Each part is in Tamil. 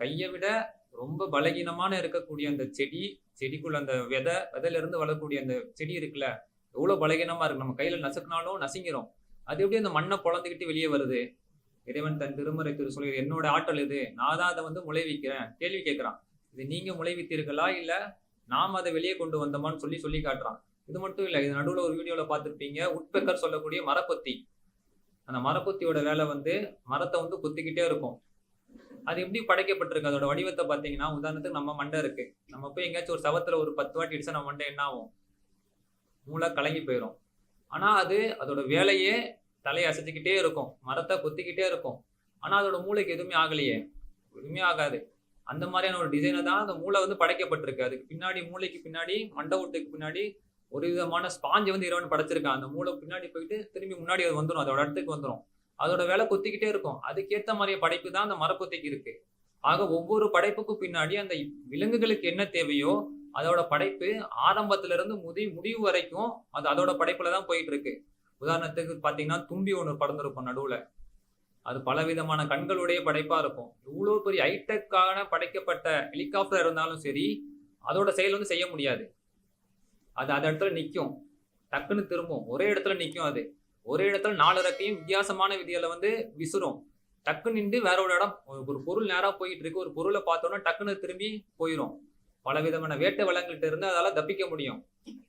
கையை விட ரொம்ப பலகீனமான இருக்கக்கூடிய அந்த செடி செடிக்குள்ள அந்த விதை விதையில இருந்து வளரக்கூடிய அந்த செடி இருக்குல்ல எவ்வளவு பலகீனமா இருக்கு. நம்ம கையில நசுக்கினாலும் நசுங்கிறோம் அது எப்படி அந்த மண்ணை பொழந்துக்கிட்டு வெளியே வருது? இறைவன் தன் திருமறை திரு சொல்லி என்னோட ஆற்றல் இது நான் தான் அதை வந்து முளைவிக்கிறேன். கேள்வி கேட்கிறான். இது நீங்க முளைவித்தீர்களா இல்ல நாம் அதை வெளியே கொண்டு வந்தோமான்னு சொல்லி சொல்லி காட்டுறான். இது மட்டும் இல்ல இது நடுவுல ஒரு வீடியோல பார்த்துருப்பீங்க உட்பெக்கர் சொல்லக்கூடிய மரப்பொத்தி. அந்த மரப்பொத்தியோட வேலை வந்து மரத்தை வந்து கொத்திக்கிட்டே இருக்கும். அது எப்படி படைக்கப்பட்டிருக்கு? அதோட வடிவத்தை பார்த்தீங்கன்னா உதாரணத்துக்கு நம்ம மண்டை இருக்கு. நம்ம போய் எங்கேயாச்சும் ஒரு சவத்துல ஒரு பத்து வாட்டி அடிச்சா நம்ம மண்டை என்ன ஆகும் மூளை கலங்கி போயிடும் ஆனா அது அதோட வேலையே தலையை அசைச்சிக்கிட்டே இருக்கும். மரத்தை கொத்திக்கிட்டே இருக்கும். ஆனா அதோட மூளைக்கு எதுவுமே ஆகலையே. எதுவுமே ஆகாது. அந்த மாதிரியான ஒரு டிசைனை தான் அந்த மூளை வந்து படைக்கப்பட்டிருக்கு. அதுக்கு பின்னாடி மூளைக்கு பின்னாடி மண்டை ஓட்டுக்கு பின்னாடி ஒரு விதமான ஸ்பாஞ்சை வந்து இறைவன் படைச்சிருக்கான். அந்த மூளை பின்னாடி போயிட்டு திரும்பி முன்னாடி அது வந்துடும் அதோட இடத்துக்கு வந்துடும் அதோட வேலை கொத்திக்கிட்டே இருக்கும். அதுக்கேற்ற மாதிரியே படைப்பு தான் அந்த மரக்கொத்திக்கு இருக்கு. ஆக ஒவ்வொரு படைப்புக்கும் பின்னாடி அந்த விலங்குகளுக்கு என்ன தேவையோ அதோட படைப்பு ஆரம்பத்துல இருந்து முதி முடிவு வரைக்கும் அது அதோட படைப்புல தான் போயிட்டு இருக்கு உதாரணத்துக்கு பாத்தீங்கன்னா தும்பி ஒன்று பறந்துருக்கும் நடுவுல. அது பலவிதமான கண்களுடைய படைப்பா இருக்கும். இவ்வளவு பெரிய ஹைடெக்கான படைக்கப்பட்ட ஹெலிகாப்டர் இருந்தாலும் சரி அதோட செயல் வந்து செய்ய முடியாது. அது அந்த இடத்துல நிற்கும் டக்குன்னு திரும்பும். ஒரே இடத்துல நிற்கும் அது. ஒரே இடத்துல நாலு ரெக்கையும் வித்தியாசமான விதியில வந்து விசுரும் டக்கு நின்று வேற ஒரு இடம் ஒரு பொருள் நேரா போயிட்டு இருக்கு. ஒரு பொருளை பார்த்தோன்னா டக்குன்னு திரும்பி போயிடும் பல விதமான வேட்டை வளங்கள்ட்ட இருந்து அதால தப்பிக்க முடியும்.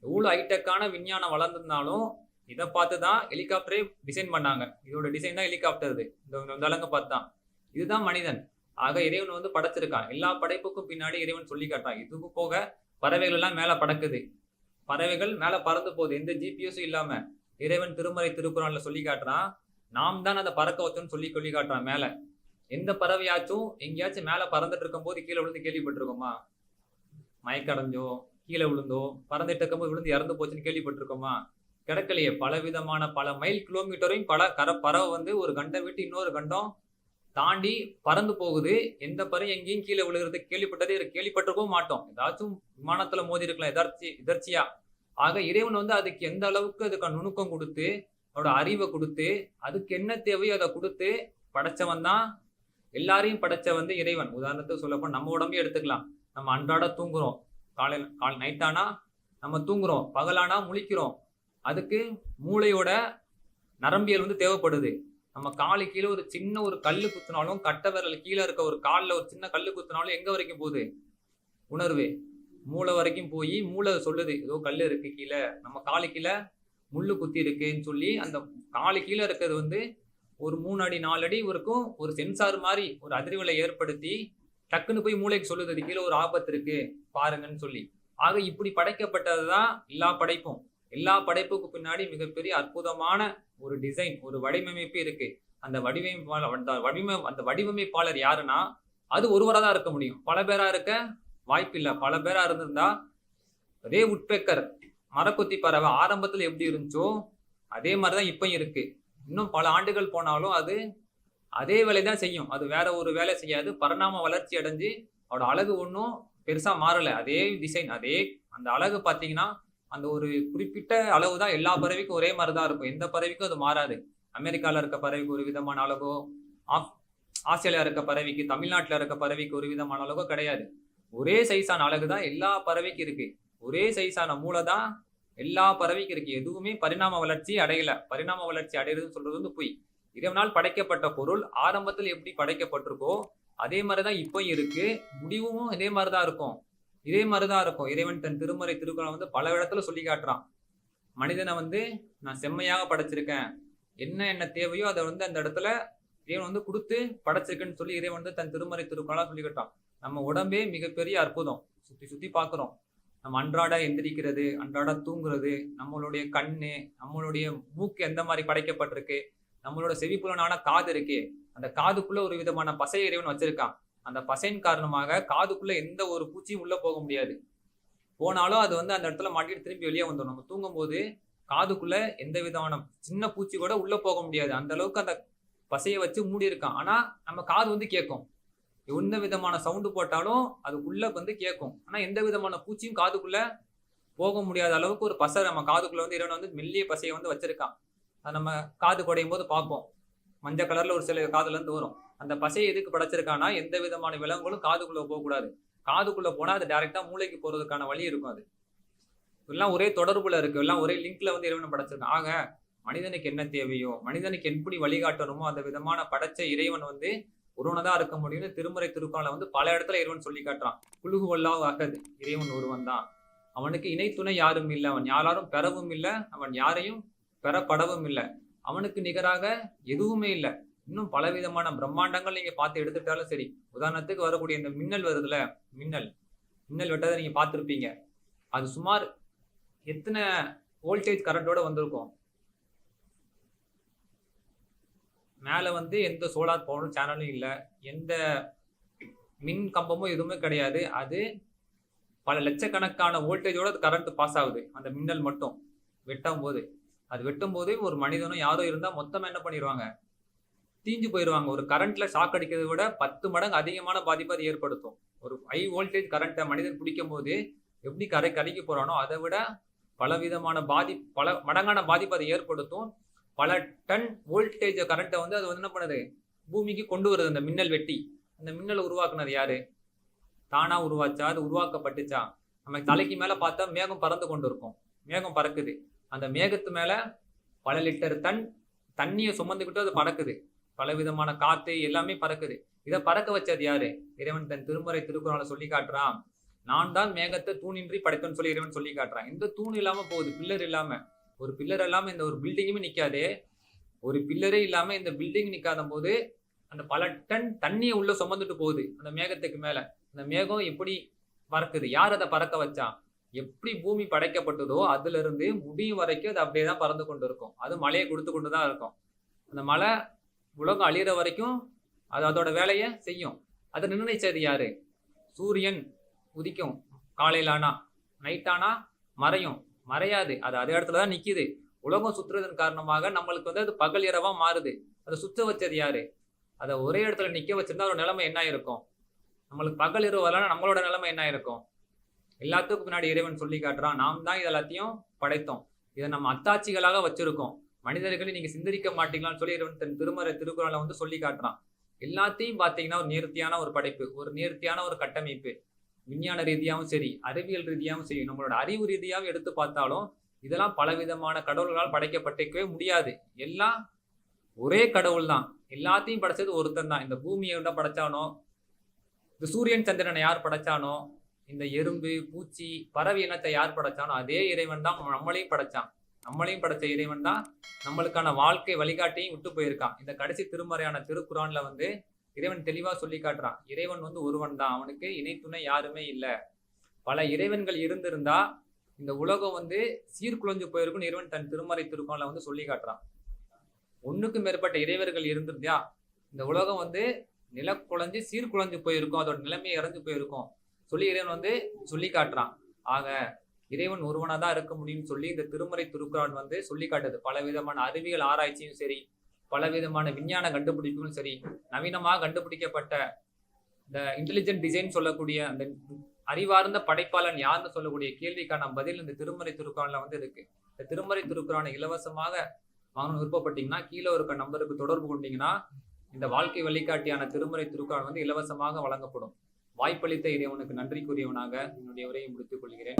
எவ்வளவு ஹைடெக்கான விஞ்ஞானம் வளர்ந்திருந்தாலும் இதை பார்த்து தான் ஹெலிகாப்டரே டிசைன் பண்ணாங்க. இதோட டிசைன் தான் ஹெலிகாப்டர் இது. இந்த இந்த பார்த்து தான். இதுதான் மனிதன். ஆக இறைவன் வந்து படைச்சிருக்கான். எல்லா படைப்புக்கும் பின்னாடி இறைவன் சொல்லி காட்டான் இதுக்கு போக பறவைகள் எல்லாம் மேல படக்குது பறவைகள் மேல பறந்து போகுது. எந்த ஜிபிஎஸும் இல்லாம. இறைவன் திருமறை திருக்குறள்ல சொல்லி காட்டுறான். நாம் தான் அதை பறக்க வச்சோம்னு சொல்லி சொல்லி காட்டுறான் மேல. எந்த பறவையாச்சும் எங்கேயாச்சும் மேல பறந்துட்டு இருக்கும் போது கீழே விழுந்து கேள்விப்பட்டிருக்கோமா? மயக்கடைஞ்சோ கீழே விழுந்தோ பறந்துட்டு இருக்கும்போது விழுந்து இறந்து போச்சுன்னு கேள்விப்பட்டிருக்கோமா? கிடக்கலையே. பல விதமான பல மைல் கிலோமீட்டரையும் பல கர பறவை வந்து ஒரு கண்டம் விட்டு இன்னொரு கண்டம் தாண்டி பறந்து போகுது. எந்த பறவை எங்கேயும் கீழே விழுகிறது கேள்விப்பட்டதே கேள்விப்பட்டிருக்கவும் மாட்டோம். ஏதாச்சும் விமானத்துல மோதி இருக்கலாம். எதார்ச்சி எதர்ச்சியா. ஆக இறைவன் வந்து அதுக்கு எந்த அளவுக்கு அதுக்கு நுணுக்கம் கொடுத்து அதோட அறிவை கொடுத்து அதுக்கு என்ன தேவையோ அதை கொடுத்து படைச்சவன் தான் எல்லாரையும் படைச்ச வந்து இறைவன். உதாரணத்துக்கு சொல்லப்போ நம்ம உடம்பே எடுத்துக்கலாம். நம்ம அன்றாட தூங்குறோம். காலையில் கால் நைட்டானா நம்ம தூங்குறோம். பகலானா முழிக்கிறோம். அதுக்கு மூளையோட நரம்பியல் வந்து தேவைப்படுது. நம்ம காலு கீழே ஒரு சின்ன ஒரு கல் குத்தினாலும் கட்டை விரல் கீழே இருக்க ஒரு காலில் ஒரு சின்ன கல் குத்துனாலும் எங்க வரைக்கும் போகுது? உணர்வு. மூளை வரைக்கும் போய் மூளை சொல்லுது ஏதோ கல் இருக்கு கீழே நம்ம காலு கீழே முள்ளு குத்தி இருக்குன்னு சொல்லி அந்த காலு கீழே இருக்கிறது வந்து ஒரு மூணு அடி நாலு அடி வரைக்கும் ஒரு சென்சார் மாதிரி ஒரு அதிர்வலை ஏற்படுத்தி டக்குன்னு போய் மூளைக்கு சொல்லுது அது கீழே ஒரு ஆபத்து இருக்கு பாருங்கன்னு சொல்லி. ஆக இப்படி படைக்கப்பட்டது தான் எல்லா படைப்பும். எல்லா படைப்புக்கு பின்னாடி மிகப்பெரிய அற்புதமான ஒரு டிசைன் ஒரு வடிவமைப்பு இருக்கு. அந்த வடிவமைப்பாளர் அந்த வடிவமை அந்த வடிவமைப்பாளர் யாருன்னா அது ஒருவராக தான் இருக்க முடியும். பல பேரா இருக்க வாய்ப்பில்லை. பல பேரா இருந்திருந்தா ஒரே உட்பேக்கர் மரக்கொத்தி பறவை ஆரம்பத்தில் எப்படி இருந்துச்சோ அதே மாதிரிதான் இப்பயும் இருக்கு. இன்னும் பல ஆண்டுகள் போனாலும் அது அதே வேலை தான் செய்யும். அது வேற ஒரு வேலை செய்யாது. பரிணாம வளர்ச்சி அடைஞ்சு அதோட அழகு ஒன்றும் பெருசா மாறல. அதே டிசைன் அதே அந்த அழகு பார்த்தீங்கன்னா அந்த ஒரு குறிப்பிட்ட அளவு தான் எல்லா பறவைக்கும் ஒரே மாதிரி தான் இருக்கும். எந்த பறவைக்கும் அது மாறாது. அமெரிக்காவில் இருக்க பறவைக்கு ஒரு விதமான அளவோ ஆப் ஆஸ்திரேலியா இருக்க பறவைக்கு தமிழ்நாட்டில் இருக்க பறவைக்கு ஒரு விதமான அளவோ கிடையாது. ஒரே சைஸான அழகு தான் எல்லா பறவைக்கும் இருக்கு. ஒரே சைஸான மூளை தான் எல்லா பறவைக்கும் இருக்கு. எதுவுமே பரிணாம வளர்ச்சி அடையல. பரிணாம வளர்ச்சி அடையிறதுன்னு சொல்றது வந்து பொய். இறைவனால் படைக்கப்பட்ட பொருள் ஆரம்பத்தில் எப்படி படைக்கப்பட்டிருக்கோ அதே மாதிரிதான் இப்போ இருக்கு. முடிவும் இதே மாதிரிதான் இருக்கும். இதே மாதிரிதான் இருக்கும். இறைவன் தன் திருமறை திருக்குறள் வந்து பல இடத்துல சொல்லி காட்டுறான். மனிதனை வந்து நான் செம்மையாக படைச்சிருக்கேன். என்ன என்ன தேவையோ அதை வந்து அந்த இடத்துல இறைவன் வந்து கொடுத்து படைச்சிருக்கேன்னு சொல்லி இறைவன் வந்து தன் திருமறை திருக்குறளாக சொல்லி காட்டான் நம்ம உடம்பே மிகப்பெரிய அற்புதம். சுத்தி சுத்தி பார்க்குறோம் நம்ம அன்றாட எந்திரிக்கிறது அன்றாட தூங்குறது நம்மளுடைய கண்ணு நம்மளுடைய மூக்கு எந்த மாதிரி படைக்கப்பட்டிருக்கு நம்மளோட செவிப்புலனான காது இருக்கே அந்த காதுக்குள்ள ஒரு விதமான பசை இறைவன் வச்சிருக்கான். அந்த பசையின் காரணமாக காதுக்குள்ள எந்த ஒரு பூச்சியும் உள்ள போக முடியாது. போனாலும் அது வந்து அந்த இடத்துல மாட்டிட்டு திரும்பி வெளியே வந்துடும் நம்ம தூங்கும்போது காதுக்குள்ள எந்த விதமான சின்ன பூச்சி கூட உள்ள போக முடியாது. அந்த அளவுக்கு அந்த பசையை வச்சு மூடி இருக்கான் ஆனா நம்ம காது வந்து கேட்கும். எந்த விதமான சவுண்டு போட்டாலும் அது வந்து கேட்கும் ஆனால் எந்த விதமான பூச்சியும் காதுக்குள்ளே போக முடியாத அளவுக்கு ஒரு பசை நம்ம காதுக்குள்ளே வந்து இறைவன் வந்து மெல்லிய பசையை வந்து வச்சிருக்கான். அது நம்ம காது குடையும் போது பார்ப்போம். மஞ்சள் கலரில் ஒரு சில காதுலேருந்து வரும். அந்த பசையை எதுக்கு படைச்சிருக்கானா எந்த விதமான விலங்குகளும் காதுக்குள்ளே போகக்கூடாது. காதுக்குள்ளே போனால் அது டைரெக்டாக மூளைக்கு போகிறதுக்கான வழி இருக்கும் அது. எல்லாம் ஒரே தொடர்புல இருக்கு. எல்லாம் ஒரே லிங்க்ல வந்து இறைவனை படைச்சிருக்கான். ஆக மனிதனுக்கு என்ன தேவையோ மனிதனுக்கு எப்படி வழிகாட்டணுமோ அந்த விதமான படைச்ச இறைவன் வந்து ஒருவனதான் இருக்க முடியும்னு திருமுறை திருக்குறளை வந்து பல இடத்துல இறைவன் சொல்லி காட்டுறான். குழுகு வல்லாஹ் அகது இறைவன் ஒருவன் தான் அவனுக்கு இணை துணை யாரும் இல்லை. அவன் யாராலும் பெறவும் இல்லை. அவன் யாரையும் பெறப்படவும் இல்லை. அவனுக்கு நிகராக எதுவுமே இல்லை. இன்னும் பலவிதமான பிரம்மாண்டங்கள் நீங்க பார்த்து எடுத்துட்டாலும் சரி. உதாரணத்துக்கு வரக்கூடிய இந்த மின்னல் வருதுல மின்னல். மின்னல் வெட்டதை நீங்க பார்த்துருப்பீங்க. அது சுமார் எத்தனை வோல்டேஜ் கரண்டோட வந்திருக்கும்? மேலே வந்து எந்த சோலார் பவரும் சேனலும் இல்லை. எந்த மின் கம்பமும் எதுவுமே கிடையாது. அது பல லட்சக்கணக்கான வோல்டேஜோட அது கரண்ட் பாஸ் ஆகுது. அந்த மின்னல் மட்டும் வெட்டும் போது. அது வெட்டும் போது ஒரு மனிதனும் யாரோ இருந்தால் மொத்தமாக என்ன பண்ணிடுவாங்க தீஞ்சு போயிடுவாங்க ஒரு கரண்ட்ல ஷாக் அடிக்கிறத விட பத்து மடங்கு அதிகமான பாதிப்பு அது ஏற்படுத்தும். ஒரு ஹை வோல்டேஜ் கரண்ட்டை மனிதன் பிடிக்கும் போது எப்படி கரை கரைக்கு போகிறானோ அதை விட பலவிதமான பாதி பல மடங்கான பாதிப்பு அதை ஏற்படுத்தும். பல டன் வோல்டேஜ் கரண்ட்டை வந்து அது வந்து என்ன பண்ணுது? பூமிக்கு கொண்டு வருது அந்த மின்னல் வெட்டி. அந்த மின்னலை உருவாக்குனது யாரு? தானாக உருவாச்சா? அது உருவாக்கப்பட்டுச்சா? நம்ம தலைக்கு மேலே பார்த்தா மேகம் பறந்து கொண்டு இருக்கும். மேகம் பறக்குது. அந்த மேகத்து மேலே பல லிட்டர் தன் தண்ணியை சுமந்துக்கிட்டு அது பறக்குது. பல விதமான காத்து எல்லாமே பறக்குது. இதை பறக்க வச்சது யாரு? இறைவன் தன் திருமுறை திருக்குறளை சொல்லி காட்டுறான். நான் தான் மேகத்தை தூணின்றி படைத்தோன்னு சொல்லி இறைவன் சொல்லி காட்டுறான். இந்த தூண் இல்லாமல் போகுது? பில்லர் இல்லாமல் ஒரு பில்லர் இல்லாமல் இந்த ஒரு பில்டிங்குமே நிற்காது ஒரு பில்லரே இல்லாமல் இந்த பில்டிங் நிற்காத போது அந்த பல டன் தண்ணியை உள்ளே சுமந்துட்டு போகுது. அந்த மேகத்துக்கு மேலே. அந்த மேகம் எப்படி பறக்குது? யார் அதை பறக்க வச்சா? எப்படி பூமி படைக்கப்பட்டதோ அதுல இருந்து முடியும் வரைக்கும் அது அப்படியே தான் பறந்து கொண்டு இருக்கும். அது மழையை கொடுத்து கொண்டு தான் இருக்கும். அந்த மழை உலகம் அழியிற வரைக்கும் அது அதோட வேலையை செய்யும். அதை நிர்ணயிச்சது யாரு? சூரியன் உதிக்கும். காலையிலானா நைட் ஆனா மறையும். மறையாது. அது அதே இடத்துல தான் நிக்குது. உலகம் சுற்றுறதன் காரணமாக நம்மளுக்கு வந்து அது பகல் இரவா மாறுது. அதை சுத்த வச்சது யாரு? அதை ஒரே இடத்துல நிக்க வச்சிருந்தா ஒரு நிலைமை என்ன இருக்கும் நம்மளுக்கு பகல் இரவு வரலாம் நம்மளோட நிலைமை என்ன இருக்கும் எல்லாத்துக்கும் பின்னாடி இறைவன் சொல்லி காட்டுறான். நாம் தான் இது எல்லாத்தையும் படைத்தோம். இதை நம்ம அத்தாட்சிகளாக வச்சிருக்கோம். மனிதர்களை நீங்க சிந்தரிக்க மாட்டீங்களான்னு சொல்லி இறைவன் தன் திருமறை திருக்குறளை வந்து சொல்லி காட்டுறான். எல்லாத்தையும் பார்த்தீங்கன்னா ஒரு நேர்த்தியான ஒரு படைப்பு ஒரு நேர்த்தியான ஒரு கட்டமைப்பு. விஞ்ஞான ரீதியாகவும் சரி அறிவியல் ரீதியாகவும் சரி நம்மளோட அறிவு ரீதியாகவும் எடுத்து பார்த்தாலும் இதெல்லாம் பலவிதமான கடவுள்களால் படைக்கப்பட்டிருக்கவே முடியாது. எல்லாம் ஒரே கடவுள் தான் எல்லாத்தையும் படைச்சது ஒருத்தன் தான் இந்த பூமியை என்ன படைச்சானோ? இந்த சூரியன் சந்திரனை யார் படைச்சானோ? இந்த எறும்பு பூச்சி பறவை இனத்தை யார் படைச்சானோ? அதே இறைவன் தான் நம்மளையும் படைச்சான். நம்மளையும் படைச்ச இறைவன் தான் நம்மளுக்கான வாழ்க்கை வழிகாட்டியும் விட்டு போயிருக்கான். இந்த கடைசி திருமறையான திருக்குறான்ல வந்து இறைவன் தெளிவா சொல்லி காட்டுறான். இறைவன் வந்து ஒருவன் தான். அவனுக்கு இணைத்துணை யாருமே இல்லை. பல இறைவன்கள் இருந்திருந்தா இந்த உலகம் வந்து சீர்குலைஞ்சு போயிருக்குன்னு இறைவன் தன் திருமறை திருக்குறள்ல வந்து சொல்லி காட்டுறான். ஒண்ணுக்கும் மேற்பட்ட இறைவர்கள் இருந்திருந்தா இந்த உலகம் வந்து நிலக்குழஞ்சு சீர்குலைஞ்சு போயிருக்கும். அதோட நிலைமை இறந்து போயிருக்கும். சொல்லி இறைவன் வந்து சொல்லி காட்டுறான். ஆக இறைவன் ஒருவனாக தான் இருக்க முடியும்னு சொல்லி இந்த திருமறை திருக்குறான் வந்து சொல்லி காட்டுது. பல விதமான அறிவியல் ஆராய்ச்சியும் சரி பல விதமான விஞ்ஞான கண்டுபிடிப்புகளும் சரி நவீனமாக கண்டுபிடிக்கப்பட்ட இந்த இன்டெலிஜென்ட் டிசைன் சொல்லக்கூடிய அந்த அறிவார்ந்த படைப்பாளன் யாருன்னு சொல்லக்கூடிய கேள்விக்கான பதில் இந்த திருமறை திருக்குறான்ல வந்து இருக்கு. இந்த திருமறை திருக்குறானை இலவசமாக வாங்கணும் விருப்பப்பட்டீங்கன்னா கீழே இருக்க நம்பருக்கு தொடர்பு கொண்டீங்கன்னா இந்த வாழ்க்கை வழிகாட்டியான திருமறை திருக்குறான் வந்து இலவசமாக வழங்கப்படும். வாய்ப்பளித்த இறைவனுக்கு நன்றி கூறியவனாக என்னுடைய உரையை முடித்துக் கொள்கிறேன்.